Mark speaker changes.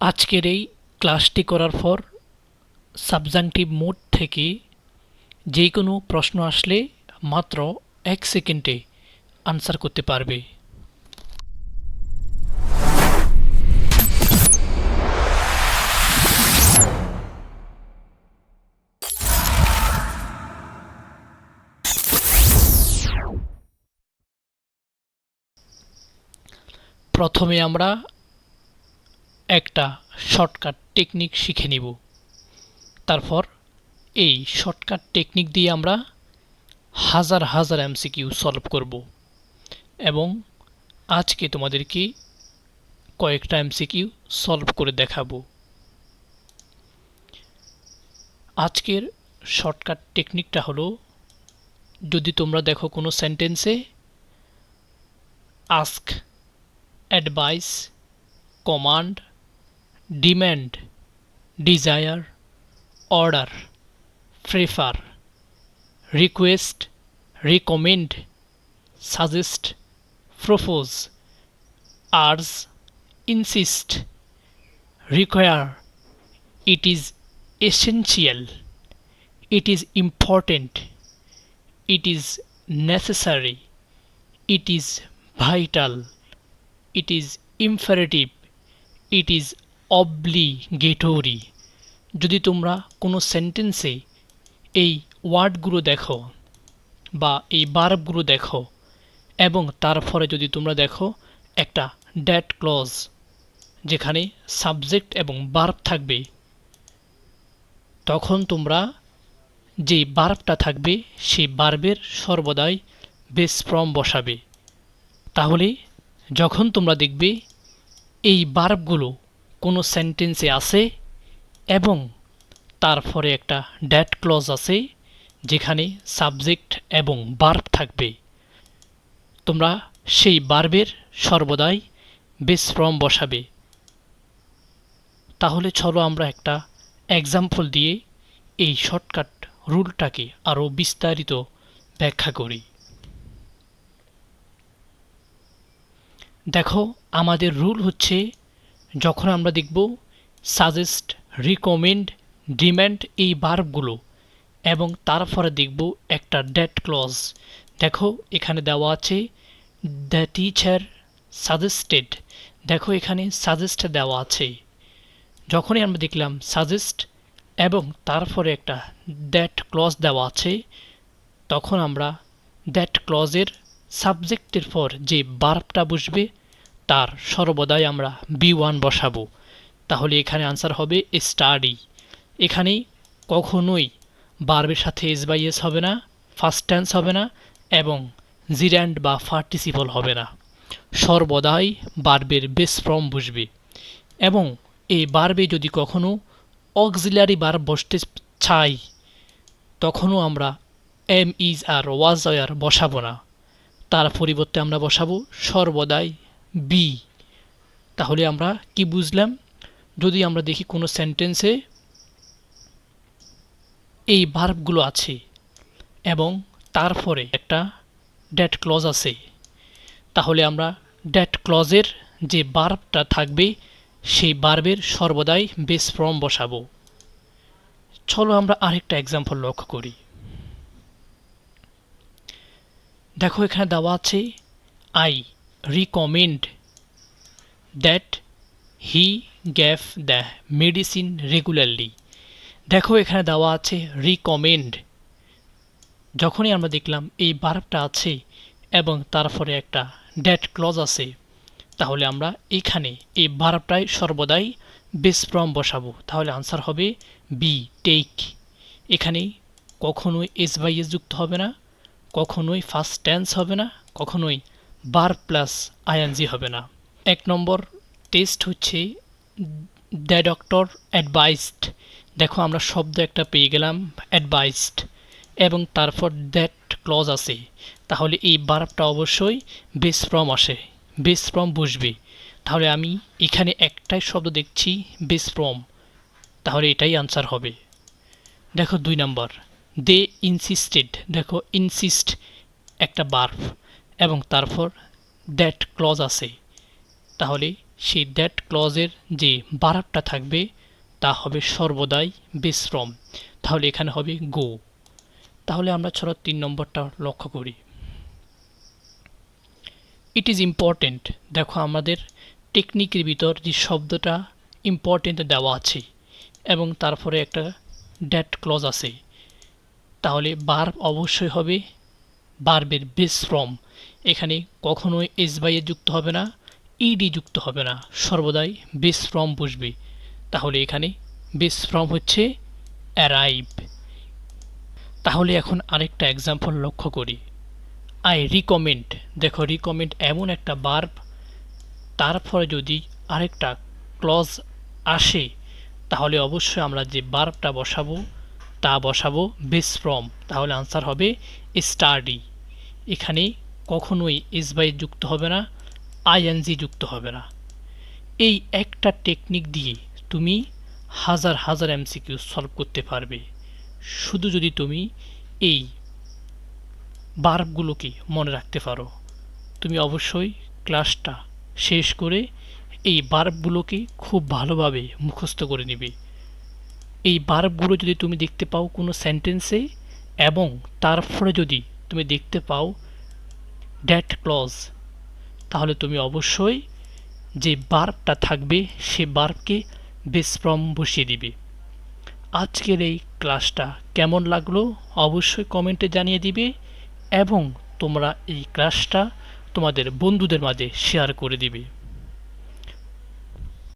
Speaker 1: আজকের এই ক্লাসটি করার পর সাবজাংটিভ মোড থেকে যে কোনো প্রশ্ন আসলে মাত্র এক সেকেন্ডে আনসার করতে পারবে। প্রথমে আমরা একটা শর্টকাট টেকনিক শিখে নিব। তারপর এই শর্টকাট টেকনিক দিয়ে আমরা হাজার হাজার এমসিকিউ সলভ করব এবং আজকে তোমাদেরকে কয়েকটা এমসিকিউ সলভ করে দেখাবো। আজকের শর্টকাট টেকনিকটা হলো, যদি তোমরা দেখো কোনো সেন্টেন্সে ask advice command demand, desire, order, prefer, request, recommend, suggest, propose, urge, insist, require, it is essential, it is important, it is necessary, it is vital, it is imperative, it is obligatory যদি তোমরা কোনো সেন্টেন্সে এই ওয়ার্ডগুলো দেখো বা এই বার্বগুলো দেখো এবং তারপরে যদি তোমরা দেখো একটা ড্যাট ক্লজ যেখানে সাবজেক্ট এবং বার্ব থাকবে, তখন তোমরা যে বার্বটা থাকবে সেই বার্বের সর্বদাই বেস ফ্রম বসাবে। তাহলে যখন তোমরা দেখবে এই বার্বগুলো কোনো সেন্টেন্সে আছে এবং তারপরে একটা ড্যাট ক্লজ আছে যেখানে সাবজেক্ট এবং বার্ব থাকবে। তোমরা সেই বার্বের সর্বদাই বেস ফ্রম বসাবে। তাহলে চলো আমরা একটা এক্সাম্পল দিয়ে এই শর্টকাট রুলটাকে আরও বিস্তারিত ব্যাখ্যা করি। দেখো, আমাদের রুল হচ্ছে যখন আমরা দেখব সাজেস্ট রিকমেন্ড ডিম্যান্ড এই বার্বগুলো এবং তারপরে দেখব একটা ডেট ক্লজ দেখো, এখানে দেওয়া আছে দ্য টিচার সাজেস্টেড দেখো, এখানে সাজেস্ট দেওয়া আছে। যখনই আমরা দেখলাম সাজেস্ট এবং তারপরে একটা দ্যাট ক্লজ দেওয়া আছে, তখন আমরা দ্যাট ক্লজের সাবজেক্টের পর যে বার্বটা বসবে তার সর্বদাই আমরা বি ওয়ান বসাবো। তাহলে এখানে আনসার হবে স্টাডি এখানে কখনোই বার্বের সাথে এস বাই এস হবে না ফার্স্ট টেন্স হবে না এবং জির্যান্ড বা পার্টিসিপল হবে না। সর্বদাই বার্বের বেস ফর্ম বসবে এবং এই বার্বে যদি কখনো অক্সিলারি বার্ব বসতে চাই, তখনও আমরা এম ইজ আর ওয়াজ আর বসাবো না। তার পরিবর্তে আমরা বসাবো সর্বদাই বি তাহলে আমরা কি বুঝলাম? যদি আমরা দেখি কোনো সেন্টেন্সে এই ভার্বগুলো আছে এবং তারপরে একটা ড্যাট ক্লজ আছে, তাহলে আমরা ড্যাট ক্লজের যে বার্বটা থাকবে, সেই বার্বের সর্বদাই বেস ফর্ম বসাবো। চলো আমরা আরেকটা এক্সাম্পল লক্ষ্য করি। দেখো এখানে দেওয়া আছে I recommend that he gave the medicine regularly দেখো, এখানে দেওয়া আছে রিকমেন্ড যখনই আমরা দেখলাম এই বার্বটা আছে এবং তারপরে একটা ড্যাট ক্লজ আছে, তাহলে আমরা এখানে এই বার্বটাই সর্বদাই বেস ফ্রম বসাবো। তাহলে আনসার হবে বি টেক এখানে কখনোই এস বাই এস যুক্ত হবে না, কখনোই ফার্স্ট টেন্স হবে না, কখনোই বার প্লাস আইএনজি হবে না। এক নম্বর টেস্ট হচ্ছে দ্য ডক্টর অ্যাডভাইসড। দেখো, আমরা শব্দ একটা পেয়ে গেলাম, অ্যাডভাইসড, এবং তারপর দ্যাট ক্লজ আছে। তাহলে এই বার্বটা অবশ্যই বেস ফ্রম আসে, বেস ফ্রম বসবে তাহলে আমি এখানে একটাই শব্দ দেখছি, বেস ফ্রম। তাহলে এটাই আনসার হবে। দেখো, দুই নাম্বার, দে ইনসিস্টেড। দেখো, ইনসিস্ট একটা বার্ব। এবং তারপর দ্যাট ক্লজ আছে। তাহলে সেই দ্যাট ক্লজের যে বারাবটা থাকবে, তা হবে সর্বদাই বিশ্রম। তাহলে এখানে হবে গো তাহলে আমরা ছড়া তিন নম্বরটা লক্ষ্য করি। ইট ইজ ইম্পর্টেন্ট দেখো আমাদের টেকনিকের ভিতর যে শব্দটা ইম্পর্টেন্ট দেওয়া আছে, এবং তারপরে একটা ড্যাট ক্লজ আছে। তাহলে বার্ব অবশ্যই হবে বার্বের বেস ফ্রম এখানে কখনোই এস বাইয়ে যুক্ত হবে না ইডি যুক্ত হবে না, সর্বদাই বেস ফ্রম বসবে। তাহলে এখানে বেস ফ্রম হচ্ছে অ্যারাইভ তাহলে এখন আরেকটা এক্সাম্পল লক্ষ্য করি। আই রিকমেন্ড দেখো রিকমেন্ড এমন একটা বার্ব তারপরে যদি আরেকটা ক্লজ আসে, তাহলে অবশ্যই আমরা যে বার্বটা বসাবো, তা বসাবো বেস ফ্রম তাহলে আনসার হবে স্টাডি এখানে কখনোই এস বাই যুক্ত হবে না, আইএনজি যুক্ত হবে না। এই একটা টেকনিক দিয়ে তুমি হাজার হাজার এমসিকিউ সলভ করতে পারবে। শুধু যদি তুমি এই বার্বগুলোকে মনে রাখতে পারো। তুমি অবশ্যই ক্লাসটা শেষ করে এই বার্বগুলোকে খুব ভালোভাবে মুখস্থ করে নেবে। এই বার্বগুলো যদি তুমি দেখতে পাও কোনো সেন্টেন্সে এবং তারপরে যদি তুমি দেখতে পাও ড্যাট ক্লজ তাহলে তুমি অবশ্যই যে বার্বটা থাকবে, সে বার্বকে বেসফ্রম বসিয়ে দিবে। আজকের এই ক্লাসটা কেমন লাগল অবশ্যই কমেন্টে জানিয়ে দিবে এবং তোমরা এই ক্লাসটা তোমাদের বন্ধুদের মাঝে শেয়ার করে দিবে।